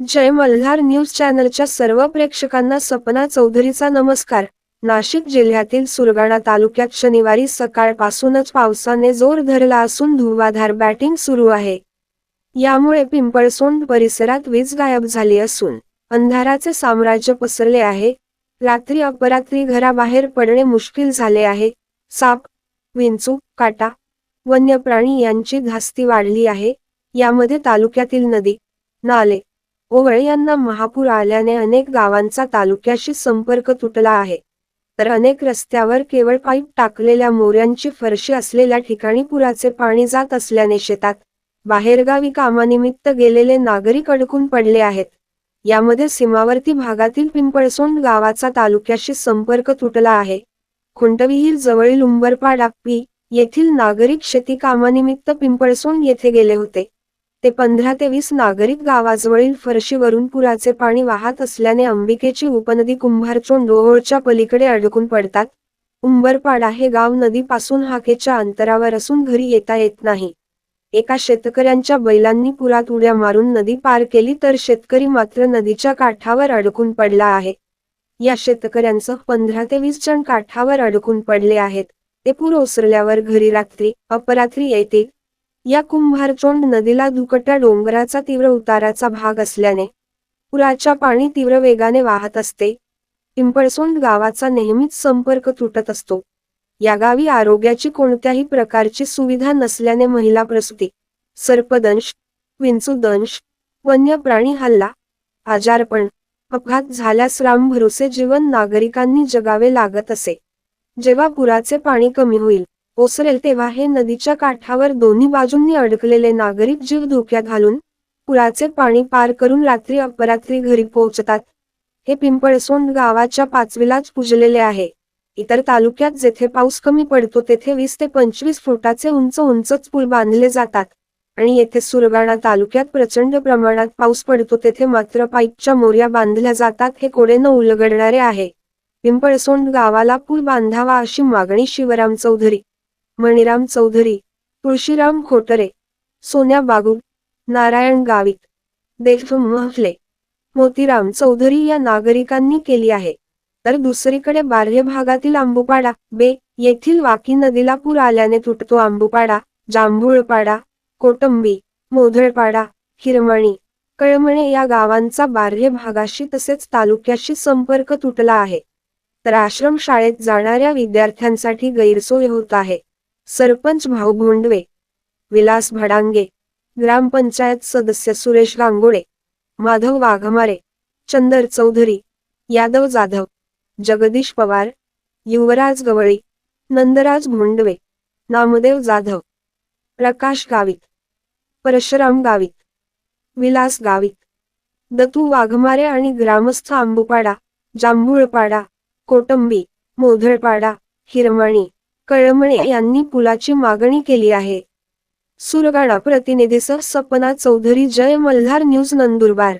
जय Malhar news चॅनलच्या सर्व प्रेक्षकांना सपना चौधरीचा नमस्कार. नाशिक जिल्ह्यातील सुरगाणा तालुक्यात शनिवारी सकाळपासूनच पावसाने जोर धरला असून धुवाधार बॅटिंग सुरू आहे. यामुळे पिंपळसोंड परिसरात वीज गायब झाली असून अंधाराचे साम्राज्य पसरले आहे. रात्री अपरात्री घराबाहेर पडणे मुश्किल झाले आहे. साप विंचू काटा वन्य प्राणी यांची धास्ती वाढली आहे. यामध्ये तालुक्यातील नदी नाले ओवळे यांना महापूर आल्याने अनेक गावांचा तालुक्याशी संपर्क तुटला आहे. तर अनेक रस्त्यावर केवळ पाईप टाकलेल्या मोऱ्यांची फरशी असलेल्या ठिकाणी पुराचे पाणी जात असल्याने शेतात बाहेरगावी कामानिमित्त गेलेले नागरिक अडकून पडले आहेत. यामध्ये सीमावर्ती भागातील पिंपळसोंड गावाचा तालुक्याशी संपर्क तुटला आहे. खुंटविहीर जवळील उंबरपाडा पी येथील नागरिक शेती कामानिमित्त पिंपळसोंड येथे गेले होते. ते पंधरा ते वीस नागरिक गावाजवळील फरशीवरून पुराचे पाणी वाहत असल्याने अंबिकेची उपनदी कुंभारचोंड डोहोळच्या पलीकडे अडकून पडतात. उंबरपाडा हे गाव नदीपासून हाकेच्या अंतरावर असून घरी येता येत नाही. एका शेतकऱ्यांच्या बैलांनी पुरात उड्या मारून नदी पार केली तर शेतकरी मात्र नदीच्या काठावर अडकून पडला आहे. या शेतकऱ्यांचं पंधरा ते वीस जण काठावर अडकून पडले आहेत. ते पूर ओसरल्यावर घरी रात्री अपरात्री येतील या कुंभारचोंड नदीला दुकट्या डोंगराचा तीव्र उताराचा भाग असल्याने पुराच्या पाणी तीव्र वेगाने वाहत असते. पिंपळसोंड गावाचा नेहमीच संपर्क तुटत असतो. या गावी आरोग्याची कोणत्याही प्रकारची सुविधा नसल्याने महिला प्रसूती सर्पदंश विंचूदंश वन्य प्राणी हल्ला आजारपण अपघात झाल्यास राम भरोसे जीवन नागरिकांनी जगावे लागत असे. जेव्हा पुराचे पाणी कमी होईल ओसरेल तेव्हा हे नदीच्या काठावर दोन्ही बाजूंनी अडकलेले नागरिक जीव धोक्यात घालून पुराचे पाणी पार करून रात्री अपरात्री घरी पोहोचतात. हे पिंपळसोंड गावाच्या पाचवीलाच पुजलेले आहे. इतर तालुक्यात जेथे पाऊस कमी पडतो तेथे वीस ते पंचवीस फुटाचे उंच उंचच पूल बांधले जातात. आणि येथे सुरगाणा तालुक्यात प्रचंड प्रमाणात पाऊस पडतो तेथे मात्र पाईपच्या मोर्या बांधल्या जातात हे कोडे न उलगडणारे आहे. पिंपळसोंड गावाला पूल बांधावा अशी मागणी शिवराम चौधरी मणिराम चौधरी तुळशीराम खोटरे सोन्या बागुल नारायण गावित देव महफले मोतीराम चौधरी या नागरिकांनी केली आहे. तर दुसरीकडे बाह्य भागातील आंबुपाडा बे येथील वाकी नदीला पूर आल्याने तुटतो आंबुपाडा जांभूळपाडा कोटंबी मोधळपाडा हिरमणी कळमणे या गावांचा बाह्य भागाशी तसेच तालुक्याशी संपर्क तुटला आहे. तर आश्रम शाळेत जाणाऱ्या विद्यार्थ्यांसाठी गैरसोय होत आहे. सरपंच भाऊ भोंडवे विलास भडांगे ग्रामपंचायत सदस्य सुरेश गांगोळे माधव वाघमारे चंदर चौधरी यादव जाधव जगदीश पवार युवराज गवळी नंदराज भोंडवे नामदेव जाधव प्रकाश गावित परशुराम गावित विलास गावित दतू वाघमारे आणि ग्रामस्थ आंबुपाडा जांभूळपाडा कोटंबी मोधळपाडा हिरमणी कळमणे यांनी पुलाची मागणी केली आहे. सुरगाणा प्रतिनिधीसह सपना चौधरी जय मल्हार न्यूज नंदुरबार.